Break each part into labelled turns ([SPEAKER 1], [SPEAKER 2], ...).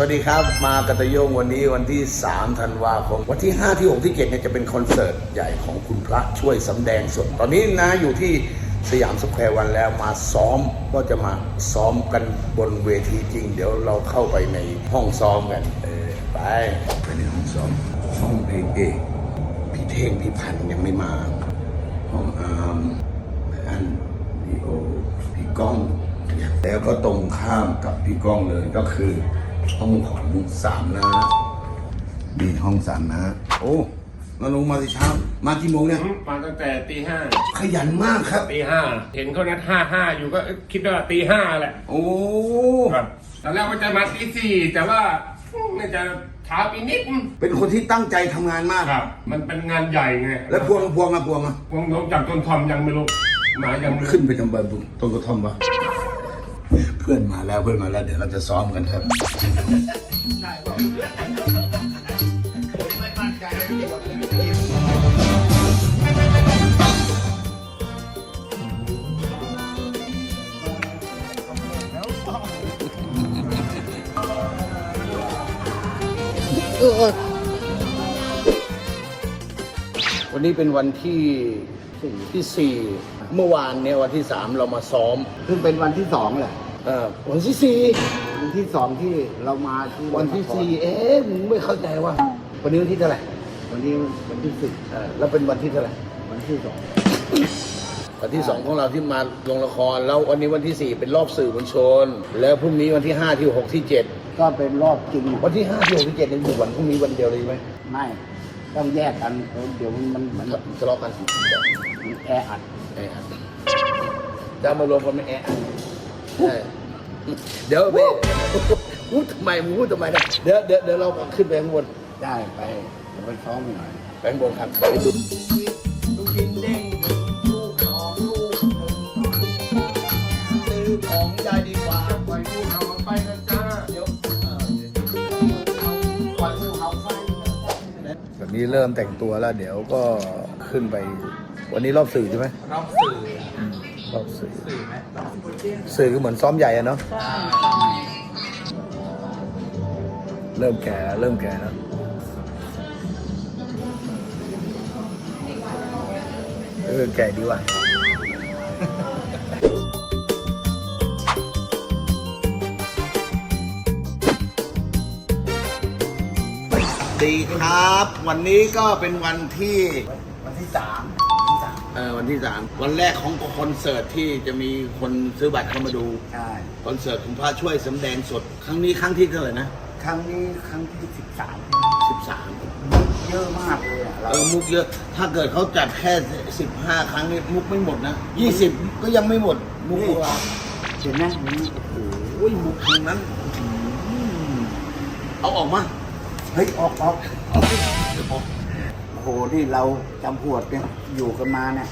[SPEAKER 1] วัสดีครับ มากัตโยงวันนี้วันที่ 3 ธันวาคม วันที่ 5 ที่ 6 ที่ 7 เนี่ยจะเป็นคอนเสิร์ตใหญ่ของคุณพระช่วยสำแดงสดตอนนี้นะอยู่ที่สยามสแควร์วันแล้วมาซ้อมก็จะมาซ้อมกันบนเวทีจริง เดี๋ยวเราเข้าไปในห้องซ้อมกัน เออไปไปในห้องซ้อม ห้องเอกเอกพี่เท่งพี่พันยังไม่มา ห้องอาร์มอันพี่โอพี่ก้อง แล้วก็ตรงข้ามกับพี่ก้องเลยก็คือ ห้องของสามนะมีห้องสามนะ โอ้นาลงมาสิเช้า มากี่โมงเนี่ย
[SPEAKER 2] มาตั้งแต่ตีห้า
[SPEAKER 1] ขยันมากครับ
[SPEAKER 2] ตีห้าเห็นเขานัดห้าห้าอยู่ก็คิดว่าตีห้าแหละ
[SPEAKER 1] โอ้
[SPEAKER 2] ครับตอนแรกว่าจะมาตีสี่แต่ว่าน่าจะช้าไปนิด
[SPEAKER 1] เป็นคนที่ตั้งใจทำงานมาก
[SPEAKER 2] ครับ มันเป็นงานใหญ่ไง
[SPEAKER 1] แล้วพวงพวงอะพวงอะ
[SPEAKER 2] พวงลงจากต้นทอมยังไม่รู้หมายังไม่รู้
[SPEAKER 1] ขึ้นไปทำบันบุต้นกระท่อมปะเพื่อนมาแล้วเพื่อนมาแล้วเดี๋ยวเราจะซ้อมกันครับวันนี้เป็นวันที่ที่สี่เมื่อวานเนี่ยวันที่สามเรามาซ้อม
[SPEAKER 3] ซึ่งเป็นวันที่สองแหละ
[SPEAKER 1] เอ่อวันที่สี่
[SPEAKER 3] วันที่สองที่เรามาที่
[SPEAKER 1] วันที่สี่เอ๊ะมึงไม่เข้าใจว่า วันนี้วันที่เท่าไหร่
[SPEAKER 3] วันนี้วันที่สิบ
[SPEAKER 1] เออแล้วเป็นวันที่เท่าไหร่
[SPEAKER 3] วันที่สอง
[SPEAKER 1] วันที่สองของเราที่มาลงละคร แล้ววันนี้วันที่สี่เป็นรอบสื่อมวลชน แล้วพรุ่งนี้วันที่ห้าที่หกที่เจ็ด
[SPEAKER 3] ก็เป็นรอบจริง
[SPEAKER 1] วันที่ห้าที่หกที่เจ็ดเนี่ยอยู่วันพรุ่งนี้วันเดียวเลยไหม
[SPEAKER 3] ไม่ต้องแยกกันเดี๋ยวมันมัน
[SPEAKER 1] ครับทะเลาะกัน
[SPEAKER 3] มันแออัด
[SPEAKER 1] แออัดจะมารวมกันไม่แออัดใช่ เดี๋ยวไปพูดทำไมมึงพูดทำไมนะเดี๋ยวเดี๋ยวเดี๋ยวเราขึ้นไปข้างบน
[SPEAKER 3] ได้ไปเดี๋ยวไปซ้อมหน่อย
[SPEAKER 1] ไปข้างบนครับไปดูลูกินเด้งลูกของลูกซื้อของได้ดีกว่า
[SPEAKER 2] ปล่อยงูเห่าไปกันจ้า
[SPEAKER 1] เดี๋ยวแบบนี้เริ่มแต่งตัวแล้ว เดี๋ยวก็ขึ้นไป วันนี้รอบสื่อใช่ไหม
[SPEAKER 2] รอบสื่อ
[SPEAKER 1] รอบสื่อสื่อก็เหมือนซ้อมใหญ่อะเนาะเริ่มแก่เริ่มแก่แล้วเออแก่ดีว่ะดีครับ วันนี้ก็เป็นวันที่
[SPEAKER 3] วันที่สาม
[SPEAKER 1] ออวันที่สามวันแรกของคอนเสิร์ตที่จะมีคนซื้อบัตรเข้ามาดู
[SPEAKER 3] ใช่
[SPEAKER 1] คอนเสิร์ตคุณพระช่วยสำแดงสด ครั้งนี้ครั้งที่เท่าไหร่นะ
[SPEAKER 3] ครั้งนี้ครั้งที่สิบสาม
[SPEAKER 1] สิบสาม
[SPEAKER 3] เยอะมากเลยอะเรา
[SPEAKER 1] เออมุกเยอะ ถ้าเกิดเขาจัดแค่สิบห้าครั้งนี้มุกไม่หมดนะยี่สิบก็ยังไม่หมด มุกว่า
[SPEAKER 3] เห็นไหมนี่
[SPEAKER 1] โอ้ยมุกทางนั้นอืมเอาออกมา
[SPEAKER 3] เฮ้ยออกออกโอ้โหนี่เราจำพวดเนี่ยอยู่กันมาเนี่ย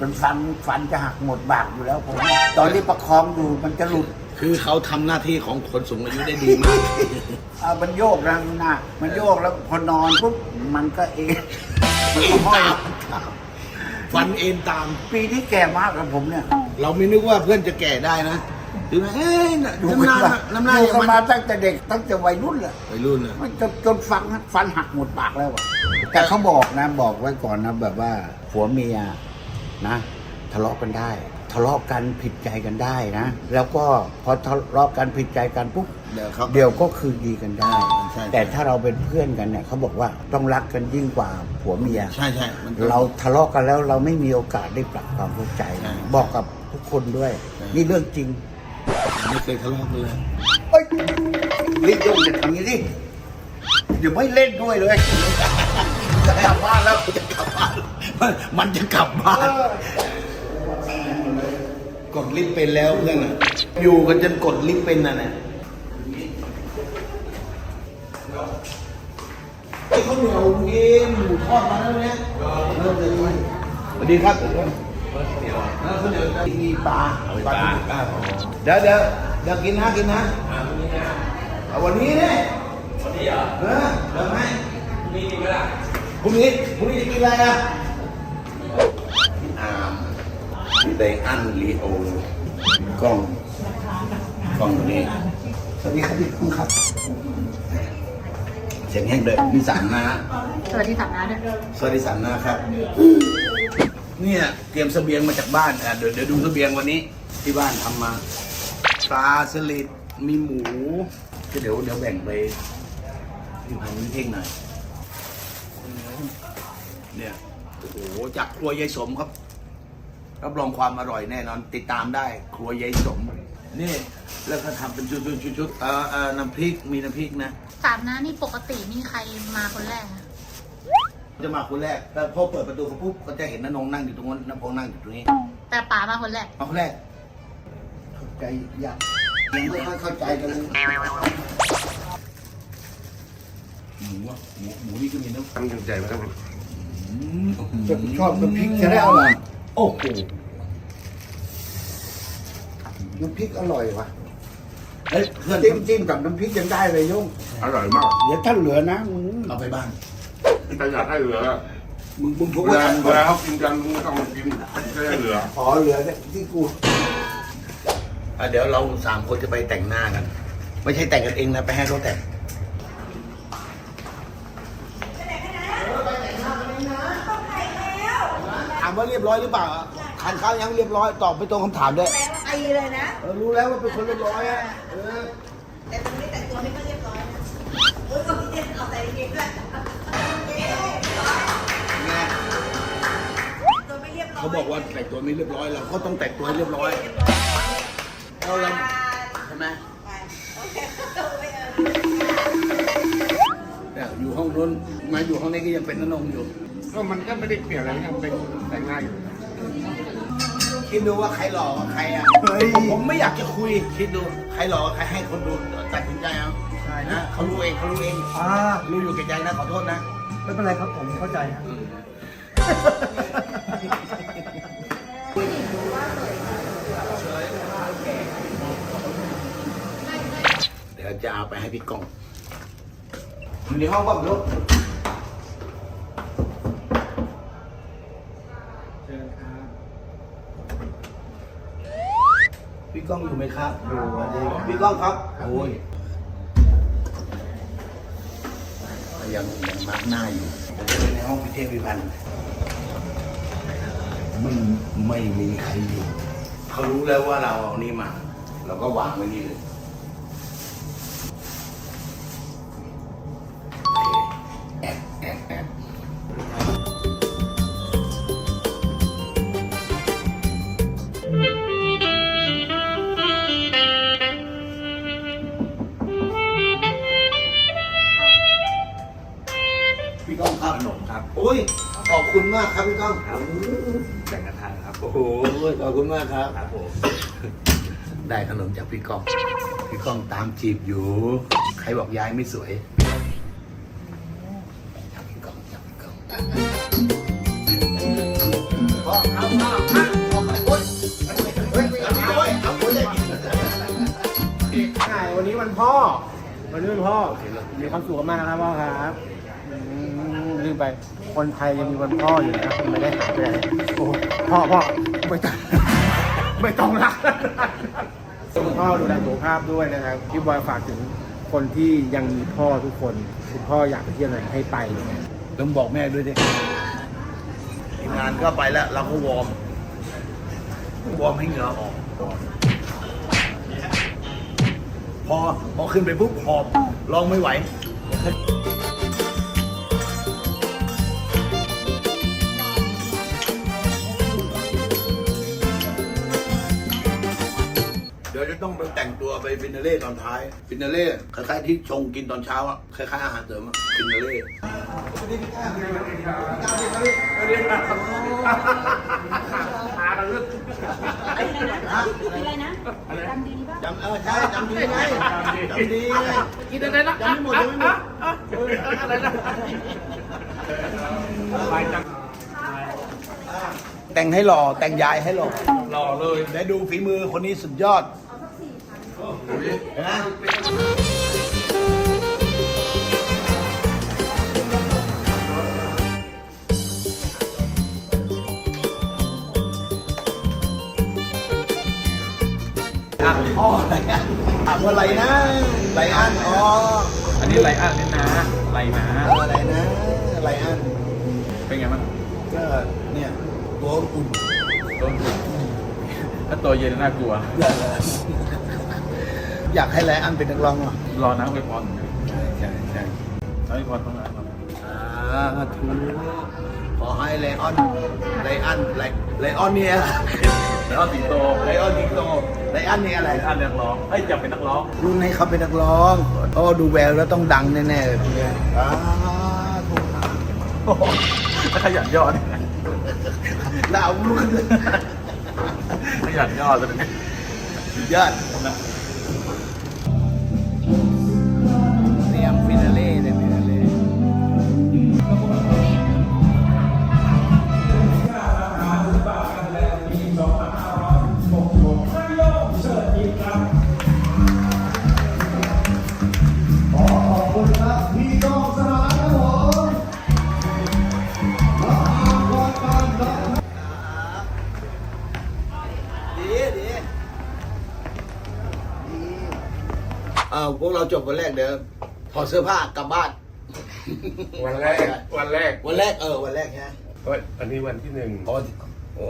[SPEAKER 3] มันฟันฟันจะหักหมดบากอยู่แล้วผมตอนนี้ประคองอยู่มันจะหลุด
[SPEAKER 1] คือเขาทำหน้าที่ของคนสูงอายุได้ดีมาก
[SPEAKER 3] อ่ามันโยกนะนะมันโยกแล้วพอนอนปุ๊บมันก็เองมัน
[SPEAKER 1] เอ็
[SPEAKER 3] ก็
[SPEAKER 1] น
[SPEAKER 3] ห้อย
[SPEAKER 1] ตามฟันเอ็นตาม
[SPEAKER 3] ปีที่แก่มากกับผมเนี่ย
[SPEAKER 1] เราไม่นึกว่าเพื่อนจะแก่ได้นะ ถึงไหมเอ้ยน่ะ
[SPEAKER 3] อยู่
[SPEAKER 1] น้ำห
[SPEAKER 3] กั
[SPEAKER 1] น้าน
[SPEAKER 3] มา
[SPEAKER 1] น้ำหน้า
[SPEAKER 3] อยู่
[SPEAKER 1] ยัง
[SPEAKER 3] กัน
[SPEAKER 1] มัน
[SPEAKER 3] มาตั้งแต่เด็กตั้งแต่วัยรุ่นแหละ
[SPEAKER 1] วัยรุ่นเลย
[SPEAKER 3] มันจนจนฟันฟันหักหมดปากแล้วอะแต่เขาบอกนะบอกไว้ก่อนนะแบบว่าผัวเมียนะทะเลาะกันได้ ทะเลาะกันผิดใจกันได้นะ แล้วก็พอทะเลาะกันผิดใจกันปุ๊บ
[SPEAKER 1] เดี๋ยวเขา
[SPEAKER 3] เดี๋ยวก็คืนดีกันได้
[SPEAKER 1] ใช่
[SPEAKER 3] แต่ถ้าเราเป็นเพื่อนกันเนี่ยเขาบอกว่าต้องรักกันยิ่งกว่าผัวเมีย
[SPEAKER 1] ใช่ใช่มัน
[SPEAKER 3] เราทะเลาะกันแล้วเราไม่มีโอกาสได้ปรับความเข้าใจ
[SPEAKER 1] ใช่
[SPEAKER 3] บอกกับทุกคนด้วย
[SPEAKER 1] ใช่
[SPEAKER 3] นี่เรื่องจริง
[SPEAKER 1] ไม่เคยทะเลาะกันเลย
[SPEAKER 3] เอ้ยรีบยงอย่าทำอย่างนี้ดิเดี๋ยวไม่เล่นด้วยเลย จะกลับบ้านแล้ว
[SPEAKER 1] จะกลับบ้านมันจะกลับบ้านกดลิฟต์เป็นแล้วเพื่อนอะ อยู่กันจนกดลิฟต์เป็นน่ะเนี่ยไอ้ข้าวเหนียวเอ็มหมูทอดมาแล้วเนี่ยเออเดี๋ยสวัสดีครับ ข้าวเหนียวข้าวเหนียวมีปลาปลาเดี๋ยวเดี๋ยวเดี๋ยวกินนะกินนะเอาวันนี้เนี่ยวันนี้เหรอเออเดี๋ยวให้พรุ่งนี้กินไหมล่ะพรุ่งนี้พรุ่งนี้จะกินอะไรอะพี่อาร์มพี่ไดอันลีโอกล้องกล้องตัวนี้
[SPEAKER 3] สวัสดีครับพี่กุ้งครับ
[SPEAKER 1] สียงแห้งเลยมีสามนะ
[SPEAKER 4] สวัสดีสามน้าด้วย
[SPEAKER 1] สวัสดีสันนะครับ เนี่ยเตรียมเสบียงมาจากบ้านอะเดี๋ยวเดี๋ยวดูเสบียงวันนี้ ที่บ้านทำมาปลาสลิดมีหมูก็เดี๋ยวเดี๋ยวแบ่งไปที่พันนิเท่งหน่อยเนี่ยโอ้โหจากครัวยายสมครับรับรองความอร่อยแน่นอน ติดตามได้ ครัวยายสม นี่ แล้วก็ทำเป็นชุดๆชุดๆเอ่อเอ่อน้ำพริกมีน้ำพริกนะ
[SPEAKER 4] สามน้านี่ปกตินี่ใครมาคนแรกอะ
[SPEAKER 1] จะมาคนแรกแล้วพอเปิดประตูเขาปุ๊บก็จะเห็นน้านงนั่งอยู่ตรงนั้นน้าพงนั่งอยู่ตรงนี้
[SPEAKER 4] แต่ป๋ามาคนแรก
[SPEAKER 1] มาคนแรกเข้าใจยากยังไม่ค่อยเข้าใจกันเลยหมูอะหมูหมูนี่ก็มีน้ำ
[SPEAKER 2] ทำจุใจไหมครับ
[SPEAKER 3] ชอบน้ำพริกจะได้อร่อย
[SPEAKER 1] โอ้โห
[SPEAKER 3] น้ำพริกอร่อยวะ
[SPEAKER 1] เฮ้ยเพื่อน
[SPEAKER 3] จิ้มจิ้มกับน้ำพริกยังได้เลยโยง
[SPEAKER 2] อร่อยมาก
[SPEAKER 3] เดี๋ยวถ้าเหลือนะมึง
[SPEAKER 1] เอาไปบ้าน
[SPEAKER 2] แต่อยากให้เหลือ
[SPEAKER 1] มึงมึงพก
[SPEAKER 2] เว
[SPEAKER 1] ไว้
[SPEAKER 2] ลา
[SPEAKER 1] ก่อน
[SPEAKER 2] เวลาเขากินกันมึงไม่ต้องกินก็ได้เหลือ
[SPEAKER 3] ขอเหลือที่กู
[SPEAKER 1] อะเดี๋ยวเราสามคนจะไปแต่งหน้ากัน ไม่ใช่แต่งกันเองนะ ไปให้เขาแต่งถามว่าเรียบร้อยหรือเปล่าทานข้าวยังเรียบร้อยตอบไปตรงคำถามด้วย
[SPEAKER 5] ตีเลยนะ
[SPEAKER 1] เออรู้แล้วว่าเป็นคนเรียบร้อยอะเออ
[SPEAKER 5] แต่ตรงนี้แต่งตัวไม่ค่อยเรียบร้อยนะโอ้ยเอาเกงเอาใส่กางเกงด้วย เรียบร้อย
[SPEAKER 1] เขาบอกว่าแต่งตัวไม่เรียบร้อยเราก็ต้องแต่งตัวให้เรียบร้อยเราเราใช่ไหม
[SPEAKER 5] ไปโอเคตัวไม่เออ
[SPEAKER 1] เนี่ยอยู่ห้องนู้นมาอยู่ห้องนี้ก็ยังเป็นนนงอยู่
[SPEAKER 2] ก็มันก็ไม่ได้เปลี่ยนอะไรยังเป็นแต่งหน้าอยู่
[SPEAKER 1] คิดดูว่าใครหล่อกว่าใครอะผมไม่อยากจะคุยคิดดูใครหล่อกว่าใครให้คนดูตัดสินใจเอาใช่นะเขารู้เองเขารู้เอง
[SPEAKER 6] อ่า
[SPEAKER 1] รู้อยู่แก่ใจนะขอโทษนะ
[SPEAKER 6] ไม่เป็นไรครับผมเข้าใจฮะ
[SPEAKER 1] เจะเอาไปให้พี่กองอยู่ในห้องป่ะลูกพี่ก้องอยู่ไหมครับอยู่พี่ก้องครับ โอ้ยยังยังมาร์กหน้าอยู่ผมจะไปในห้องพิเทพวิพันธ์ไม่ไม่มีใครอยู่ เขารู้แล้วว่าเราเอานี่มา เราก็วางไว้นี่เลย อบคุณมากครับ ครับผม ได้ขนมจากพี่ก้อง พี่ก้องตามจีบอยู่ ใครบอกยายไม่สวยจับพี่ก้องจับพี่ก้องพ่อเอาเอาเอาเอาไปโอ๊ยเฮ้ยเอาโอ๊ยเอาโอ๊ยเลย
[SPEAKER 6] ใช่วันนี้วันพ่อ วันนี้วันพ่อมีความสุขมากนะครับพ่อครับอืมลืมไป คนไทยยังมีวันพ่ออยู่นะครับไม่ได้หายไปไหนโอ้พ่อพ่อ ไม่ต้องไม่ต้องรักคุณพ่อดูแลสุขภาพด้วยนะครับพี่บอยฝากถึงคนที่ยังมีพ่อทุกคนคุณพ่ออยากไปเที่ยวไหนให้ไป
[SPEAKER 1] ต้องบอกแม่ด้วยดิทีมงานก็ไปแล้ว เราก็วอร์มวอร์มให้เหงื่อออกก่อนพอพอขึ้นไปปุ๊บหอบลองไม่ไหว ต้องไปแต่งตัวไปฟินาเล่ตอนท้าย ฟินาเล่คล้ายๆที่ชงกินตอนเช้าอะคล้ายๆอาหารเสริมอะฟินาเล่
[SPEAKER 5] อะไรนะจำดีป่ะ
[SPEAKER 1] จำเออใช่จำดีไงจำดีไงกินอะไรนะจำไม่หมดจำไม่หมดอะไรนะไปจังแต่งให้หล่อแต่งยายให้หล่อหล่อเลย และดูฝีมือคนนี้สุดยอด เห็นไหมอะพ่ออะไรอะอะไรนะไหลอันอ๋อ
[SPEAKER 7] อันนี้ไรอันนี่นะไรหนา
[SPEAKER 3] อะไรนะอะไรอัน
[SPEAKER 7] เป็นไงบ้าง
[SPEAKER 3] ก็เนี่ยตัวอุ่น
[SPEAKER 7] ต้นทุนถ้าตัวเย็นน่ากลัว
[SPEAKER 3] อยากให้ไรอันเป็นนักร้องอะ
[SPEAKER 7] รอน้ำไปพร
[SPEAKER 3] ใช่ใช่ใช่
[SPEAKER 7] น้ำไปพรต้องน้ำก่อน
[SPEAKER 3] อ่าถูกขอให้ไลออนไลอันไลไลออนเนี่ย
[SPEAKER 7] แล้วก็สิงโต
[SPEAKER 3] ไลออนทิงโตไลอันนี่อะไร
[SPEAKER 7] ไรอันนักร้องเอ้ยจะเป็นนักร้อง
[SPEAKER 3] รุ่นให้เขาเป็นนักร้องเพราะว่าดูแววแล้วต้องดังแน่ๆเลยพี่เนี่ยอ่าถูก
[SPEAKER 7] โอ้โหถ้าขยันยอด
[SPEAKER 3] แล้วเอาลูกขึ้น
[SPEAKER 7] ขยันยอดเลย
[SPEAKER 3] ยอด จบวันแรกเดี๋ยวถอดเสื้อผ้ากลับบ้าน
[SPEAKER 2] วันแรก วันแรก
[SPEAKER 3] วันแรกเออ วันแรกใช่ไหม
[SPEAKER 2] วันอันนี้วันที่หนึ่ง
[SPEAKER 3] อ๋อ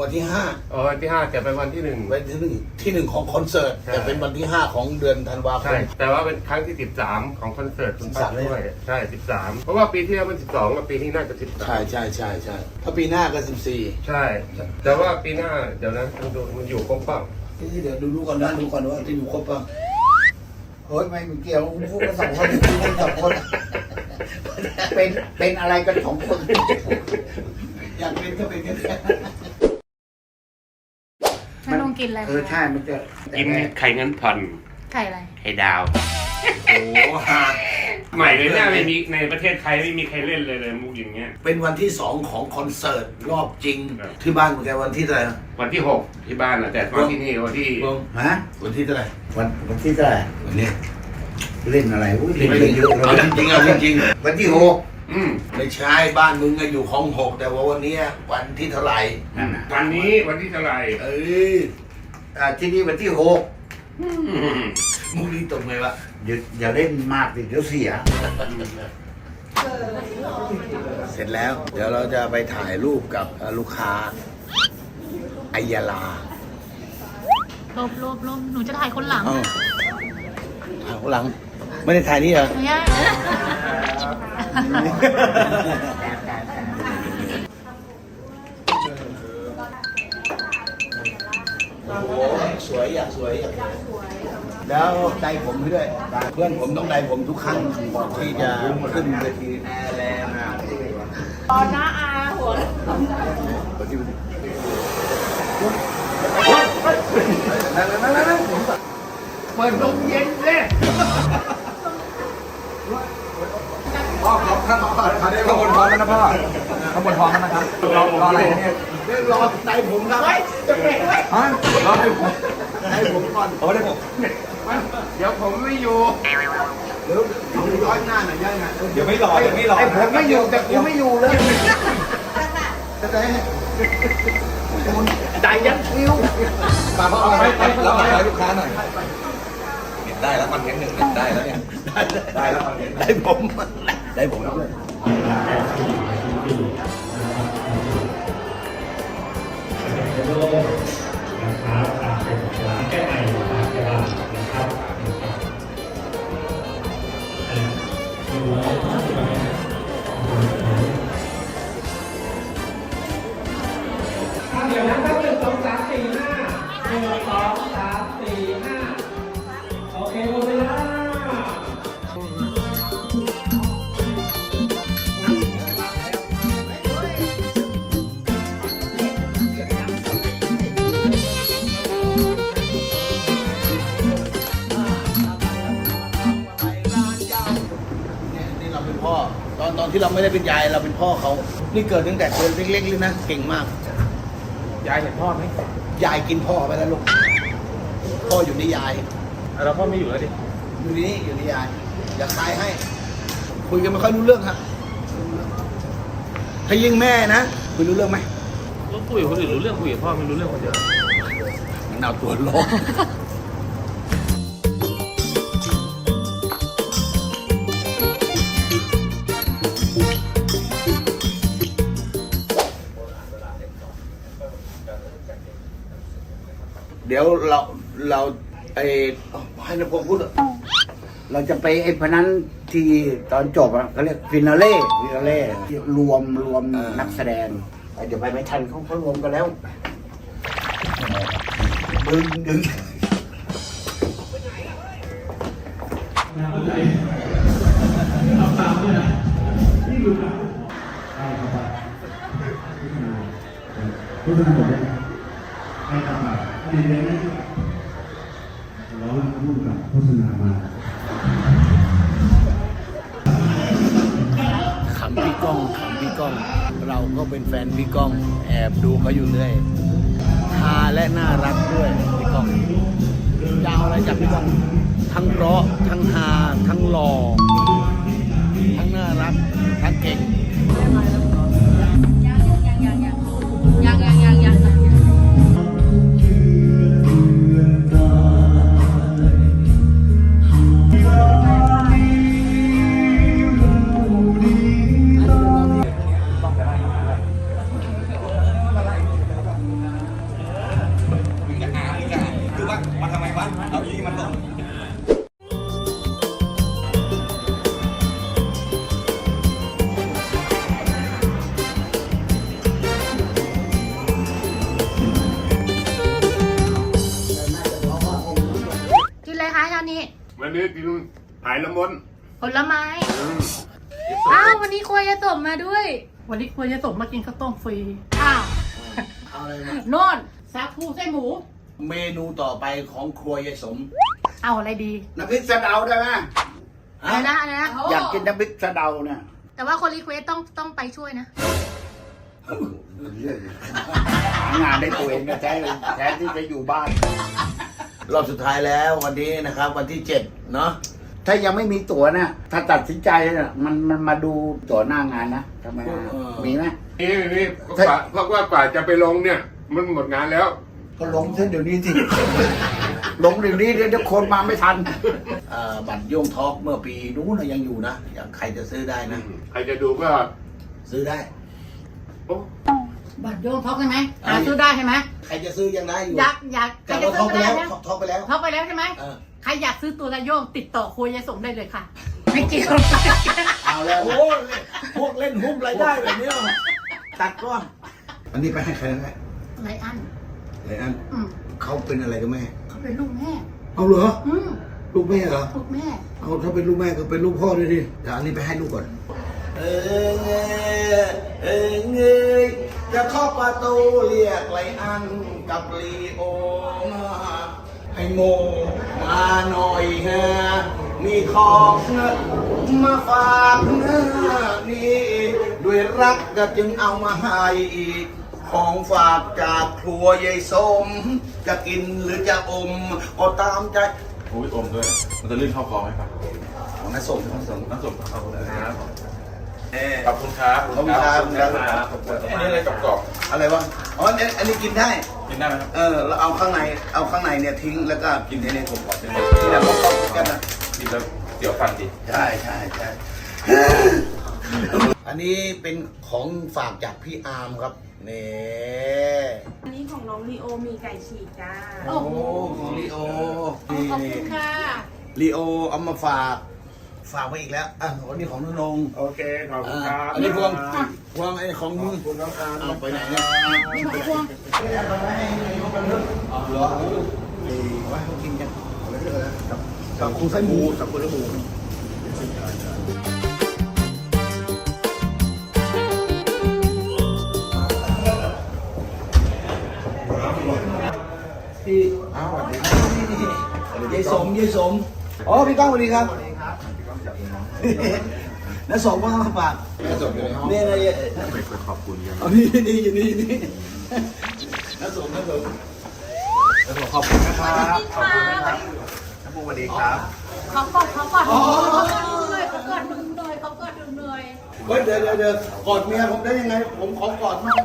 [SPEAKER 3] วันที่ห้า
[SPEAKER 2] อ๋อวันที่ห้าแต่เป็นวันที่หนึ่ง
[SPEAKER 3] วันที่หนึ่งที่หนึ่งของคอนเสิร์ต
[SPEAKER 2] ใช่
[SPEAKER 3] แต่เป็นวันที่ห้าของเดือนธันวาค
[SPEAKER 2] ใช่
[SPEAKER 3] ม
[SPEAKER 2] แต่ว่าเป็นครั้งที่สิบสามของคอนเสิร์ตคุณป้า
[SPEAKER 3] 13เลย
[SPEAKER 2] ช่วยใช่สิบสามเพราะว่าปีที่แล้วมันสิบสองกับปีนี้น่าจะสิบสา
[SPEAKER 3] ใช่
[SPEAKER 2] ม
[SPEAKER 3] ใช่ใช่ใช่ถ้าปีหน้าก็สิบสี่
[SPEAKER 2] ใช่ แต่ว่าปีหน้าเดี๋ยวนะต้องดูมันอยู่ครบเปล่า
[SPEAKER 3] เดี๋ยวดูดูก่อนนะดูก่อนว่าจะอยู่ครบป่ะ เฮ้ยไม่เกี่ยวพูดกันสองคนพูดกันสองคน เป็นเป็นอะไรกันสองคน อยากเป็นก็เป็นกันแค่
[SPEAKER 4] ไม่ต้องกินอะไร
[SPEAKER 3] เออใช่มันจะ
[SPEAKER 2] กินไข่เงินผ่อน
[SPEAKER 4] ไข่อะไร
[SPEAKER 2] ไข่ดาว
[SPEAKER 3] โอ้
[SPEAKER 2] ใหม่เลยเนี่ยไม่มีในประเทศไทยไม่มีใครเล่นเลยเลยมุกอย่างเงี้ย
[SPEAKER 3] เป็นวันที่สองของคอนเสิร์ตรอบจริง
[SPEAKER 2] ครับ
[SPEAKER 3] ที่บ้านของแกวันที่เท่าไหร่นะ
[SPEAKER 2] วันที่หกที่บ้านนะแต่มาที่นี่วันที่
[SPEAKER 3] ฮะวันที่เท่าไหร่วันวันที่เท่าไหร่วันนี้เล่นอะไรอุ้ยเล่นเยอะ
[SPEAKER 1] เอาจริงๆเอาจริง
[SPEAKER 3] วันที่หก
[SPEAKER 2] อืม
[SPEAKER 1] ๆไม่ใช่บ้านมึงอะอยู่ของหกแต่ว่าวันเนี้ยวันที่เท่าไหร่
[SPEAKER 3] นั่นน่ะ
[SPEAKER 2] วันนี้วันที่เท่าไหร่
[SPEAKER 3] เอ้ยอ่าที่นี่วันที่หก
[SPEAKER 2] อืม
[SPEAKER 1] มุกนี้ตรงไหมวะ
[SPEAKER 3] อย่าอย่าเล่นมากดิเดี๋ยวเสีย
[SPEAKER 1] เสร็จแล้ว เดี๋ยวเราจะไปถ่ายรูปกับเอ่อลูกค้าไอยาลา
[SPEAKER 4] ลบลบลบหนูจะถ่ายคนหลัง
[SPEAKER 1] เอ้าถ่ายข้างหลัง ไม่ได้ถ่ายนี่เหรอ
[SPEAKER 4] ไม่ใช่
[SPEAKER 1] วยอยากสวยอยากสวยแล้วได้ผมด้วยเพื่อนผมต้องได้ผมทุกครั้งก่อนที่จะขึ้นเวทีแรงอะ
[SPEAKER 5] ตอนน้าอาหัว
[SPEAKER 2] เปิดลมเย็นเลย
[SPEAKER 7] พ่อครับข้างบนข้างบนพร้อมแล้วนะพ่อข้างบนพร้อมแล้วนะครับรออะไรเนี่ย
[SPEAKER 1] เรื่องรอได้ผมครับ
[SPEAKER 7] ฮะรอให้ผม
[SPEAKER 1] ได้ผมก่อน
[SPEAKER 7] โอ้ได้ผม
[SPEAKER 2] เดี๋ยวผมไม่อยู่
[SPEAKER 1] เดี๋ยวเอาย้อยหน้าหน่อยย้อยหน้า
[SPEAKER 7] เดี๋ยวไม่รอเดี๋ยวไม่รอ
[SPEAKER 3] ไอ้ผมไม่อยู่แต่กูไม่อยู่เลย
[SPEAKER 1] จะได้
[SPEAKER 3] ใจยันคิ้ว
[SPEAKER 7] มาพ่อไปไปรับมาให้ลูกค้าหน่อยได้แล้วคอนเทนต์หนึ่งได้แล้วเนี่ยได้แล้วคอนเทนต์
[SPEAKER 1] ได้ผมได้ผมแล้วเนี่ย ไม่ได้เป็นยายเราเป็นพ่อเขา นี่เกิดตั้งแต่ตัวเล็กๆเลยนะ เก่งมาก
[SPEAKER 6] ยายเห็นพ่อไหม
[SPEAKER 1] ยายกินพ่อไปแล้วลูก พ่ออยู่ในยาย
[SPEAKER 6] เราพ่อไม่อยู่แล้วดิ
[SPEAKER 1] อยู่ในนี่อยู่ในยาย อยากตายให้ คุยกันไม่ค่อยรู้เรื่องครับ ถ้ายิ่งแม่นะคุยรู้เรื่องไหม
[SPEAKER 6] ก็คุยกับคนอื่นรู้เรื่องคุยกับพ่อไม่รู้เรื่องคนเดียว
[SPEAKER 1] มันเอาตัวรอ ดี๋ยวเราเราไอ้ให้นพงศ์พูดเถอะ
[SPEAKER 3] เราจะไปไอ้พนันที่ตอนจบอะเขาเรียกฟินาเล่ฟินาเล่รวมรวมนักแสดงเดี๋ยวไปไม่ทันเขาเขารวมกันแล้วดึงดึง
[SPEAKER 8] โฆษณาหมดเลยใครทำแบบ ดีเลยนะเราพูดกับโฆษณามา
[SPEAKER 1] ขำพี่ก้องขำพี่ก้อง เราก็เป็นแฟนพี่ก้อง แอบดูเขาอยู่เรื่อยฮาและน่ารักด้วยพี่ก้องจะเอะไรจากพี่ก้อง ทั้งเพราะทั้งฮาทั้งหล่อทั้งน่ารักทั้งเก่ง
[SPEAKER 4] ยังยังยังยัง
[SPEAKER 7] คือ ล
[SPEAKER 4] ไม้
[SPEAKER 2] อืม
[SPEAKER 4] อ้าววันนี้ครัวยายสมมาด้วย
[SPEAKER 9] วันนี้ควรจะส่งมากินข้าวต้มฟรี
[SPEAKER 4] อ้าว
[SPEAKER 1] เอาอะไรมา
[SPEAKER 9] โน่นสาคูไส้หมู
[SPEAKER 1] เมนูต่อไปของครัวยายสม
[SPEAKER 9] เอาอะไรดี
[SPEAKER 3] น้ำพริกสะเดาได้ไหม
[SPEAKER 4] อะไรนะอะไรนะ
[SPEAKER 3] อยากกินน้ำพริกสะเดาเนี่ย
[SPEAKER 4] แต่ว่าคนรีเควสต้องต้องไปช่วยนะ
[SPEAKER 3] หางานได้ตัวเองก็แท้แท้ที่จะอยู่บ้าน
[SPEAKER 1] รอบสุดท้ายแล้ววันนี้นะครับ วันที่เจ็ดเนาะ
[SPEAKER 3] ถ้ายังไม่มีตั๋วนะถ้าตัดสินใจนะมันมันมาดูตั๋วหน้างานนะทำไมนะมีไหม
[SPEAKER 2] นี่นี่กว่าเพราะว่ากว่าจะไปลงเนี่ย มันหมดงานแล้ว
[SPEAKER 3] ก็ลงเส้นเดี๋ยวนี้สิ ลงเดี๋ยวนี้เดี๋ยวคนมาไม่ทัน
[SPEAKER 1] เอ่อบัตรโย่งทอล์กเมื่อปีนู้นนะยังอยู่นะอยากใครจะซื้อได้นะ
[SPEAKER 2] ใครจะดูก็
[SPEAKER 1] ซื้อได้
[SPEAKER 2] โอ้
[SPEAKER 9] บัตรโยงท็อกใช่ไหมหาซื้อได้ใช่ไหม
[SPEAKER 1] ใครจะซื้อยังได้อยู่
[SPEAKER 9] อยากอยากใคร
[SPEAKER 1] แต่
[SPEAKER 9] จะ
[SPEAKER 1] เรา
[SPEAKER 9] ซื้
[SPEAKER 1] ท็
[SPEAKER 9] อ
[SPEAKER 1] อกไป
[SPEAKER 9] ก็
[SPEAKER 1] แล้
[SPEAKER 9] ได้
[SPEAKER 1] ว
[SPEAKER 9] นะ
[SPEAKER 1] ท็อกไปแล้ว
[SPEAKER 9] ท็อกไปแล้วใช่ไหม
[SPEAKER 1] เออ
[SPEAKER 9] ใครอยากซื้อตัวระโยงติดต่อครัวยายสมได้เลยค่ะ ไม่เกี่ยว
[SPEAKER 3] เอาแล้ว
[SPEAKER 1] โอ้พวกเล่นหุ้มรายได้แบบนี้ตัดก้อนอันนี้ไปให้ใครนะ
[SPEAKER 9] ไรอัน
[SPEAKER 1] ไรอัน
[SPEAKER 9] อืม
[SPEAKER 1] เขาเป็นอะไรกันแม่
[SPEAKER 9] เขาเป็นลูกแม่
[SPEAKER 1] เอาเหรอ
[SPEAKER 9] อืม
[SPEAKER 1] ลูกแม่เหรอ
[SPEAKER 9] ลูกแม่
[SPEAKER 1] เอาถ้าเป็นลูกแม่ก็เป็นลูกพ่อด้วยดิเดี๋ยวอันนี้ไปให้ลูกก่อน เออเงยเออเงยจะเคาะประตูเรียกไรอันกับลีโอมาให้โมมาหน่อยฮะมีของมาฝากนะนี่ด้วยรักก็จึงเอามาให้อีกของฝากจากครัวยายสม จะกินหรือจะอมก็ตามใจ
[SPEAKER 7] โอ้ยอมด้วย มันจะลื่นเข้าคอไหมครับ
[SPEAKER 1] ของน้าสมน้าสม
[SPEAKER 7] น้ำส้มครับ ครับ
[SPEAKER 1] เออ
[SPEAKER 7] ขอบคุณครับ
[SPEAKER 1] ขอบคุณครับ
[SPEAKER 7] อันนี้อะไรกรอบ
[SPEAKER 1] อะไรวะ อ๋ออันนี้อันนี้กินได้
[SPEAKER 7] ๆกินได้ไหมครับ
[SPEAKER 1] เออเราเอาข้างใน เอาข้างในเนี่ยทิ้งแล้วก็กินในในผมก่อนนี่แหละเขาเข้ากันนะ
[SPEAKER 7] กินแล้วเดี๋ยวฟันดิ
[SPEAKER 1] ใช่ใช่ใช่อันนี้เป็นของฝากจากพี่อาร์มครับนี่
[SPEAKER 5] อันนี้ของน้องลีโอมีไก่ฉีกจ้า
[SPEAKER 1] โอ้ของลีโอ
[SPEAKER 9] ขอบคุณค่ะ
[SPEAKER 1] ลีโอเอามาฝาก ฝากไปอีกแล้วอะอันนี้ของนุ่นง
[SPEAKER 2] โอเคขอบคุณครับ
[SPEAKER 1] อันนี้พวงพวงไอ้ของมึงเอาไปไหนเนี่ย
[SPEAKER 9] นี่ของพวง
[SPEAKER 1] เอาเหรอเอ้ยไว้เขากินกันกับกับคูไส้หมูกับคูไส้หมูพี่อ้าวสวัสดีครับยายสมยายสม อ๋อ พี่ก้องสวัสดีครับ น้าสมว่ามาฝากน้าสมอยู่ในห้องนี่นะยไม่เคยขอบคุณยังอ๋อนี่นี่อยู่นี่นี่น้าสมน้าสม
[SPEAKER 7] ขอบคุณนะครับ
[SPEAKER 5] ขอบคุณค่ะ
[SPEAKER 7] น้ำมูสวัสดีครับ
[SPEAKER 9] ขอกอดขอกอดขอกอดดึงหน่อยขอกอดดึงหน่อยขอกอดดึงหน่อย
[SPEAKER 1] เฮ้ยเดี๋ยวเดี๋ยวเดี๋ยวกอดเมียผมได้ยังไง ผมขอกอดมาก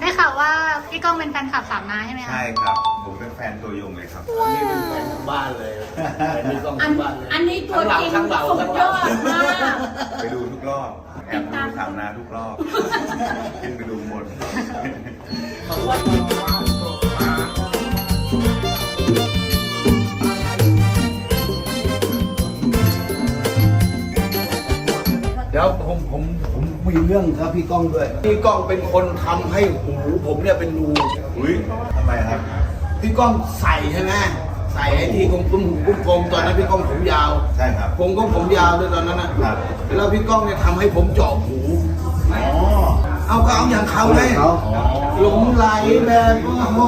[SPEAKER 4] ได้ข่าวว่าพี่ก้องเป็นแฟนคลับสามน้าใช่ไหมคะ
[SPEAKER 7] ใช่ครับผมเป็นแฟ
[SPEAKER 4] นตัวยงเลยครับ
[SPEAKER 1] อันนี้เป็นแฟนทั้งบ้านเลยแฟนนี่ต้อง
[SPEAKER 9] อั
[SPEAKER 1] ทั้
[SPEAKER 9] น
[SPEAKER 1] งบ้านเลย
[SPEAKER 9] อันนี้ตัวจริง
[SPEAKER 1] ทั้งเรา
[SPEAKER 9] สุด
[SPEAKER 1] ทั้ง
[SPEAKER 9] ย
[SPEAKER 1] เรา
[SPEAKER 9] อดมาก
[SPEAKER 4] ไปดูทุกรอบ แอบดูถามนาทุกรอบขึ้นไปดูหมด
[SPEAKER 1] เดี๋ยวผมผมผมมีเรื่องครับพี่ก้องด้วย พี่ก้องเป็นคนทำให้หูผมเนี่ยเป็นรู
[SPEAKER 4] อุ้ยทำไมครับ
[SPEAKER 1] พี่ก้องใส่ใช่ไหมใส่ไอ้ที่กลมกลมหูกลมๆตอนนั้นพี่ก้องผมยาว
[SPEAKER 4] ใช่ครับ
[SPEAKER 1] ผมก็ผมยาวด้วยตอนนั้นนะครับ แล้วพี่ก้องเนี่ยทำให้ผมเจาะหู
[SPEAKER 4] อ๋อ
[SPEAKER 1] เอาก็เอาอย่างเขาเลย
[SPEAKER 4] เขา
[SPEAKER 1] หลงไหลแบบโอ้โห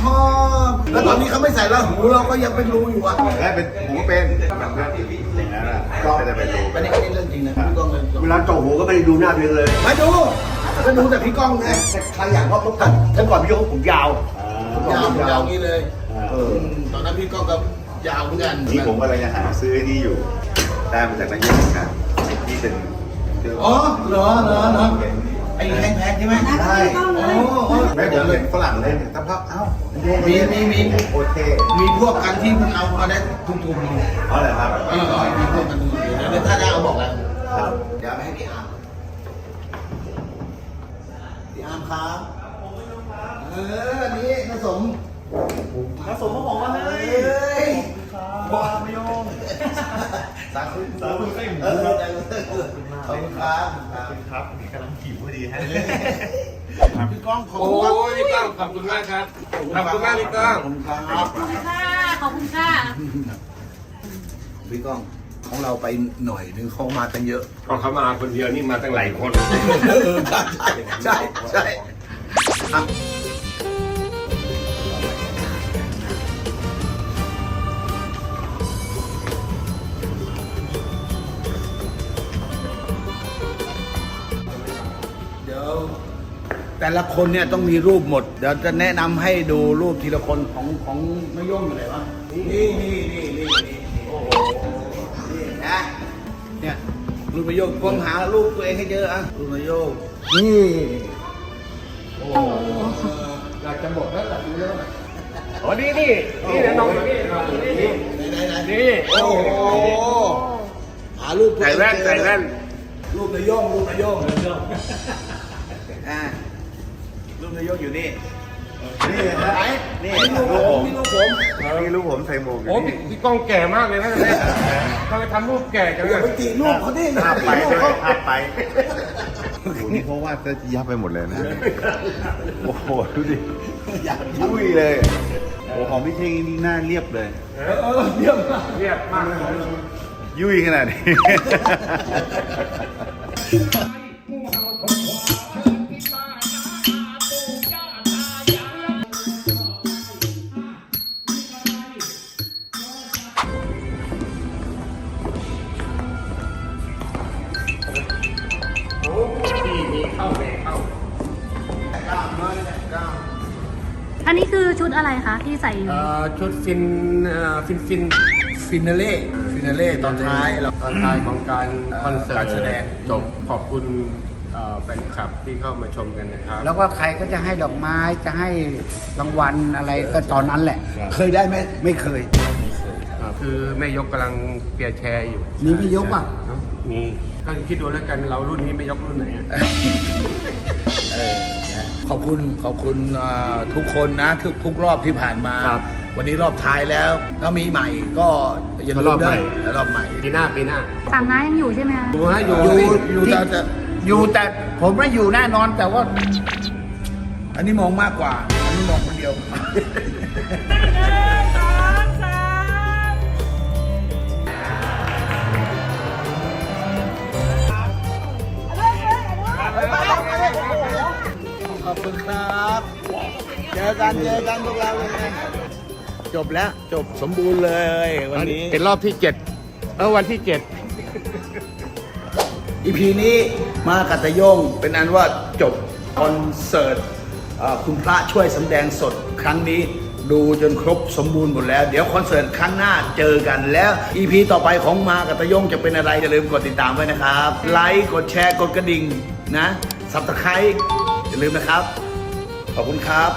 [SPEAKER 1] ชอบ แล้วตอนนี้เขาไม่ใส่แล้วหูเราก็ยังเป็นรูอยู่อะ
[SPEAKER 4] และเป็นผมก็เป็นมันก็อย่างนั้นแหละก็จะเป็นรู
[SPEAKER 1] อันนี้อันนี้เรื่องจริงนะพี่ก้องเลย
[SPEAKER 8] เวลาเจาะหูก็ไม่ได้ดูหน้าตัวเองเลย
[SPEAKER 1] มาดูก็ดูแต่พี่ก้องไง
[SPEAKER 8] ใครอยากว่าพบกันท่านก่อนพี่ยกผมยาว
[SPEAKER 1] ยาว
[SPEAKER 8] ผม
[SPEAKER 1] ยาวงี้เลย
[SPEAKER 8] เออ
[SPEAKER 1] มตอนนั้นพี่ก้องก็ยาวเหมือนกัน
[SPEAKER 4] นี่ผมกำลังจะหาซื้อไอ้นี่อยู่ได้มาจากนายกเหมือนกันที่เป็น
[SPEAKER 1] อ๋อเหรอเหรอเหรอไอ้แพงๆใช่ไหม
[SPEAKER 4] ใช่
[SPEAKER 1] โอ้โห
[SPEAKER 4] ไม่ผมเห็นฝรั่งเล่นสักพักเอ้า
[SPEAKER 1] มีมีมี
[SPEAKER 4] โอเค
[SPEAKER 1] มีพวกกันที่มันเอามาได้ทุ่มๆ
[SPEAKER 4] เอาเลยครับ
[SPEAKER 1] เออเออมีพวกกันเดี๋ยวเดี๋ยวถ้าได้เอาบอกแล้ว
[SPEAKER 4] ครับ
[SPEAKER 1] เดี๋ยวไปให้พี่อาร์มพี่อาร์มครับเออนี่ผสมผสมมาบอกว่าเฮ้ยว้าวไม่ยงสาธุสาธุเออขอบคุณครับครับ
[SPEAKER 4] กำลังหิวพอดีฮะ
[SPEAKER 1] พี่ก้องขอบ
[SPEAKER 2] โอ้
[SPEAKER 1] คุณครับ
[SPEAKER 2] ยพี่ก้องขอบคุณมากครับขอบคุณมากพี่ก้อง
[SPEAKER 1] ขอบคุณครับ
[SPEAKER 9] ขอบคุณค่ะขอบคุณค่ะ
[SPEAKER 1] พี่ก้องของเราไปหน่อยนึงเขามากันเยอะ
[SPEAKER 2] พอเขามาคนเดียวนี่มาตั้งหลายคน
[SPEAKER 1] ใช่ใช่ใช่ แต่ละคนเนี่ยต้องมีรูปหมด เดี๋ยวจะแนะนำให้ดูรูปทีละคนของของนายย่งอยู่ไหนวะนี่นี่นี่นี่นี่โอ้โหนี่นะเนี่ยรูปนายโย่งผมหารูปตัวเองให้เจออะรูปนายโย่งนี่โอ้โห
[SPEAKER 2] อยากจะบอกแล้วแหละดูแล้วโอ้นี่นี่นี่นะน้องนี่น้องนี่
[SPEAKER 1] ไหนไหนไหน
[SPEAKER 2] นี่
[SPEAKER 1] โอ้โหหารูปตัว
[SPEAKER 2] ใส่แว่นใส่แว่น
[SPEAKER 1] รูปนายโย่งรูปนายโย่งอ่า รูปนายโย่งอยู่นี่
[SPEAKER 4] นี่ฮะ
[SPEAKER 1] ไหน
[SPEAKER 4] นี่
[SPEAKER 1] อัรูปผมนี่รูปผม
[SPEAKER 4] นี่ลูกผมใส่หมวกอยู่
[SPEAKER 2] โอ้
[SPEAKER 4] นี่
[SPEAKER 2] พี่พี่ก้องแก่มากเลยนะเนี่ยทำไมทำรูปแก่จัง
[SPEAKER 1] อย่า
[SPEAKER 2] อะ
[SPEAKER 1] ไปตีรูปเขาดิ
[SPEAKER 4] ภาพไป
[SPEAKER 1] ตีรู
[SPEAKER 4] ด้วย
[SPEAKER 1] เขา
[SPEAKER 4] ภาพไปโอ้โหนี่เขาวาดจะยับไปหมดเลยนะ โอ้โห ดูดิ
[SPEAKER 1] อยาก
[SPEAKER 4] ยุ้ยเลย โอ้ของพี่เท่งนี่หน้าเรียบเลย
[SPEAKER 1] เออเยี่ยมมาก
[SPEAKER 2] เรียบมาก
[SPEAKER 4] ยุ่ยขนาดนี้
[SPEAKER 2] อั
[SPEAKER 1] นนี้
[SPEAKER 10] คือชุดอะไรคะที่ใส่อยู่
[SPEAKER 2] เอ่อชุดฟินเอ่อฟินฟิน
[SPEAKER 1] ฟินาเล่ฟินาเล่ตอนท้ายเรา
[SPEAKER 2] ตอนท้ายของการคอนเสิร์ต
[SPEAKER 1] การแสดง
[SPEAKER 2] จบขอบคุณเอ่อแฟนคลับที่เข้ามาชมกันนะครับ
[SPEAKER 3] แล้วก็ใครก็จะให้ดอกไม้จะให้รางวัลอะไรก็ตอนนั้นแหละ
[SPEAKER 1] เคยได้ไหม
[SPEAKER 3] ไม่เคย
[SPEAKER 2] อ่าคือแม่ยกกำลังเปียร์แชร์อยู่
[SPEAKER 3] มีไม่ยกอะ
[SPEAKER 2] เนอะมีก็คิดดูแล้วกันเรารุ่นนี้ไม่ยกรุ่นไหนอะ
[SPEAKER 1] เออนะ ขอบคุณขอบคุณเอ่อทุกคนนะทุกทุกรอบที่ผ่านมา วันนี้รอบท้ายแล้วก็มีใหม่ก็อย่าลืมเด้อรอบใหม่
[SPEAKER 2] ปีหน้าปีหน้า
[SPEAKER 10] สามน้ายังอยู่ใช่ไหมคะ
[SPEAKER 2] ดูให้อยู่
[SPEAKER 1] อยู่อยู่
[SPEAKER 3] ที่
[SPEAKER 1] แต่แต่
[SPEAKER 3] อยู่แต่ผมไม่อยู่แน่นอนแต่ว่า
[SPEAKER 1] อันนี้มองมากกว่าอันนี้มองคนเดียว เจอกันเจอกันพวกเราเลยนะจบแล้วจบสมบูรณ์เลยวันนี้
[SPEAKER 2] เป็นรอบที่เจ็ดเออวันที่เจ็ด
[SPEAKER 1] อีพีนี้มากัตะโยงเป็นอันว่าจบคอนเสิร์ตเอ่อคุณพระช่วยสำแดงสดครั้งนี้ดูจนครบสมบูรณ์หมดแล้ว เดี๋ยวคอนเสิร์ตครั้งหน้าเจอกันแล้วอีพีต่อไปของมากัตะโยงจะเป็นอะไร อย่าลืมกดติดตามไว้นะครับ ไลค์ กดแชร์ กดกระดิ่งนะสับตะไคร้อย่าลืมนะครับ ขอบคุณครับ